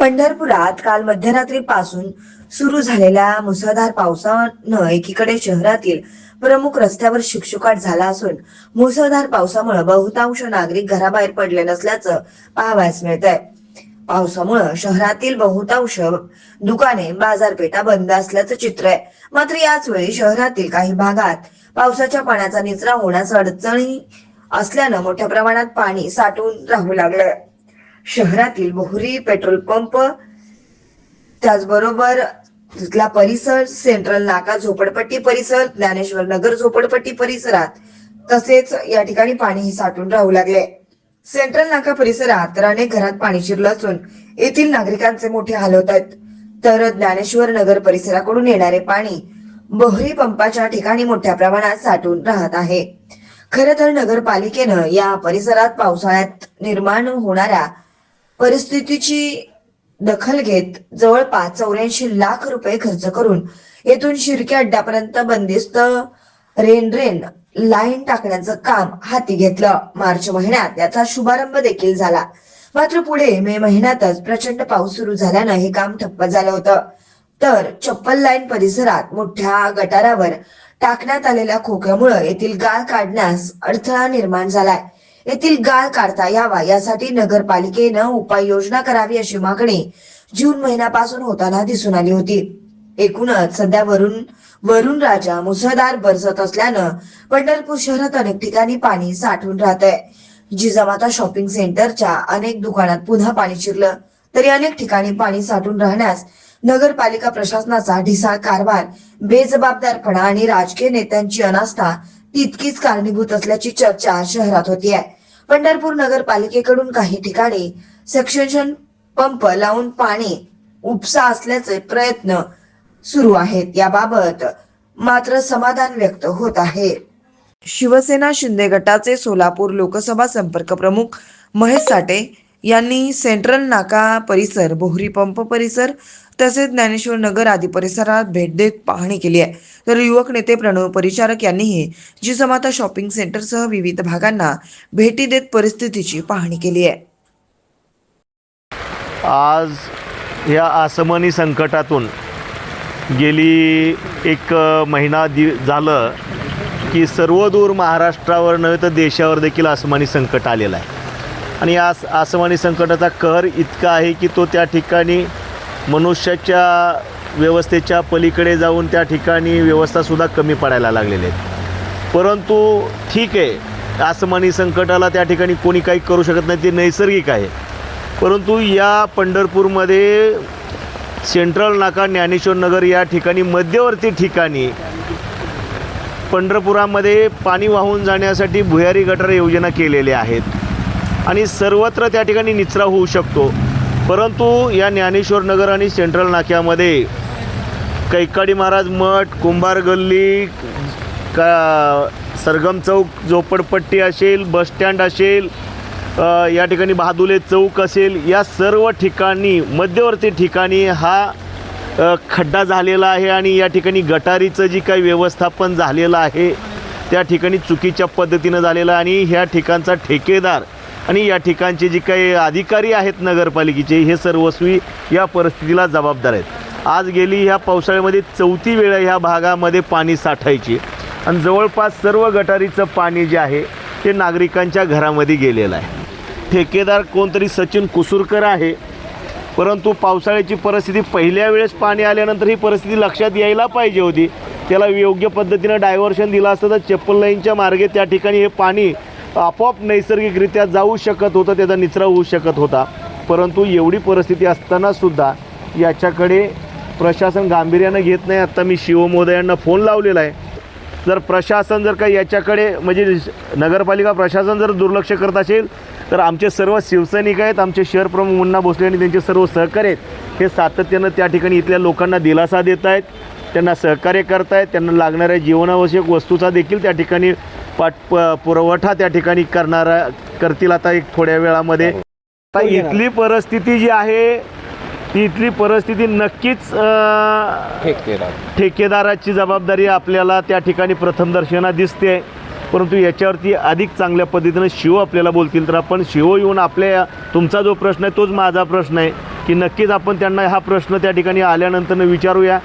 पंढरपुरात काल मध्यरात्रीपासून सुरू झालेल्या मुसळधार पावसानं एकीकडे शहरातील प्रमुख रस्त्यावर शुकशुकाट झाला असून मुसळधार पावसामुळे बहुतांश नागरिक घराबाहेर पडले नसल्याचं पाहावयास मिळत आहे पावसामुळे शहरातील बहुतांश दुकाने बाजारपेठा बंद असल्याचं चित्र आहे. मात्र याच वेळी शहरातील काही भागात पावसाच्या पाण्याचा निचरा होण्यास अडचणी असल्यानं मोठ्या प्रमाणात पाणी साठून राहू लागलं शहरातील मोहरी पेट्रोल पंप त्याचबरोबर तिथला परिसर सेंट्रल नाका झोपडपट्टी परिसर ज्ञानेश्वर नगर झोपडपट्टी परिसरात. तसेच या ठिकाणी पाणीही साठून राहू लागले. सेंट्रल नाका परिसरात तर अनेक घरात पाणी शिरलं असून येथील नागरिकांचे मोठे हाल होत आहेत. तर ज्ञानेश्वर नगर परिसराकडून येणारे पाणी बहरी पंपाच्या ठिकाणी मोठ्या प्रमाणात साठून राहत आहे. खर तर नगरपालिकेनं या परिसरात पावसाळ्यात निर्माण होणाऱ्या परिस्थितीची दखल घेत जवळपास चौऱ्याऐंशी लाख रुपये खर्च करून येथून शिर्के अड्ड्यापर्यंत बंदिस्त रेन रेन लाईन टाकण्याचं काम हाती घेतलं. मार्च महिन्यात याचा शुभारंभ देखील झाला. मात्र पुढे मे महिन्यातच प्रचंड पाऊस सुरू झाल्यानं हे काम ठप्प झालं होतं. तर चप्पल लाईन परिसरात मोठ्या गटारावर टाकण्यात आलेल्या खोक्यामुळे येथील गाळ काढण्यास अडथळा निर्माण झालाय. येथील गाळ काढता यावा. यासाठी नगरपालिकेनं उपाययोजना करावी अशी मागणी जून महिन्यापासून होताना दिसून आली होती. एकूणच सध्या वरून वरुण राजा मुसळधार बरसत असल्यानं पंढरपूर शहरात अनेक ठिकाणी पाणी साठून राहत आहे जिजामाता शॉपिंग सेंटरच्या अनेक दुकानात पुन्हा पाणी शिरलं. तरी अनेक ठिकाणी पाणी साठून राहण्यास नगरपालिका प्रशासनाचा ढिसाळ कारभार बेजबाबदारपणा आणि राजकीय नेत्यांची अनास्था तितकीच कारणीभूत असल्याची चर्चा शहरात होती आहे पंढरपूर नगरपालिकेकडून काही ठिकाणी सक्सेशन पंप लावून पाणी उपसा असल्याचे प्रयत्न सुरू आहेत. याबाबत मात्र समाधान व्यक्त होत आहे. शिवसेना शिंदे गटाचे सोलापूर लोकसभा संपर्क प्रमुख महेश साठे यांनी सेंट्रल नाका परिसर बोहरी पंप परिसर तसेच ज्ञानेश्वर नगर आदी परिसरात भेट देत पाहणी केली आहे. तर युवक नेते प्रणव परिचारक यांनीही जिजमाता शॉपिंग सेंटरसह विविध भागांना भेटी देत परिस्थितीची पाहणी केली आहे. आज या आसमानी संकटातून गेली एक महिना दि झालं की सर्वदूर महाराष्ट्रावर नव्हे तर देशावर देखील आसमानी संकट आलेलं आहे. आणि या आस आसमानी संकटाचा कहर इतका आहे की तो त्या ठिकाणी मनुष्याच्या व्यवस्थेच्या पलीकडे जाऊन त्या ठिकाणी व्यवस्थासुद्धा कमी पडायला लागलेले आहेत. परंतु ठीक आहे आसमानी संकटाला त्या ठिकाणी कोणी काही करू शकत नाही ते नैसर्गिक आहे. परंतु या पंढरपूरमध्ये सेंट्रल नाका ज्ञानेश्वर नगर या ठिकाणी मध्यवर्ती ठिकाणी पंढरपुरामध्ये पाणी वाहून जाण्यासाठी भुयारी गटार योजना केलेल्या आहेत. आणि सर्वत्र त्या ठिकाणी निचरा होऊ शकतो. परंतु या ज्ञानेश्वर नगर आणि सेंट्रल नाक्यामध्ये कैकाडी महाराज मठ कुंभार गल्ली का सरगम चौक झोपडपट्टी असेल बसस्टँड असेल या ठिकाणी बहादुले चौक असेल या सर्व ठिकाणी मध्यवर्ती ठिकाणी हा खड्डा झालेला आहे आणि या ठिकाणी गटारीचं जी काही व्यवस्थापन झालेलं आहे त्या ठिकाणी चुकीच्या पद्धतीनं झालेलं आणि ह्या ठिकाणचा ठेकेदार आणि या ठिकाणचे जे काही अधिकारी आहेत नगरपालिकेचे हे सर्वस्वी या परिस्थितीला जबाबदार आहेत. आज गेली ह्या पावसाळ्यामध्ये चौथी वेळ ह्या भागामध्ये पाणी साठायची. आणि जवळपास सर्व गटारीचं पाणी जे आहे ते नागरिकांच्या घरामध्ये गेलेलं आहे. ठेकेदार कोणतरी सचिन कुसूरकर आहे परंतु पावसाळ्याची परिस्थिती पहिल्या वेळेस पाणी आल्यानंतर ही परिस्थिती लक्षात यायला पाहिजे होती. त्याला योग्य पद्धतीनं डायव्हर्शन दिलं असतं तर चप्पल लाईनच्या मार्गे त्या ठिकाणी हे पाणी आपोआप नैसर्गिकरित्या जाऊ शकत होतं त्याचा निचरा होऊ शकत होता. परंतु एवढी परिस्थिती असतानासुद्धा याच्याकडे प्रशासन गांभीर्यानं घेत नाही. आत्ता मी शिवमहोदयांना फोन लावलेला आहे. जर प्रशासन जर का याच्याकडे म्हणजे नगरपालिका प्रशासन जर दुर्लक्ष करत असेल तर आमचे सर्व शिवसैनिक आहेत आमचे शहर प्रमुख मुन्ना भोसले आणि त्यांचे सर्व सहकारी आहेत. हे सातत्यानं त्या ठिकाणी इथल्या लोकांना दिलासा देत आहेत. त्यांना सहकार्य करतायत. त्यांना लागणाऱ्या जीवनावश्यक वस्तूचा देखील त्या ठिकाणी पाठ प पुरवठा त्या ठिकाणी करणारा करतील आता एक थोड्या वेळामध्ये. आता इथली परिस्थिती जी आहे ती इथली परिस्थिती नक्कीच ठेकेदाराची जबाबदारी आपल्याला त्या ठिकाणी प्रथमदर्शना दिसते. परंतु याच्यावरती अधिक चांगल्या पद्धतीनं शिव आपल्याला बोलतील तर आपण शिव येऊन आपल्या तुमचा जो प्रश्न आहे तोच माझा प्रश्न आहे की नक्कीच आपण त्यांना हा प्रश्न त्या ठिकाणी आल्यानंतर विचारूया.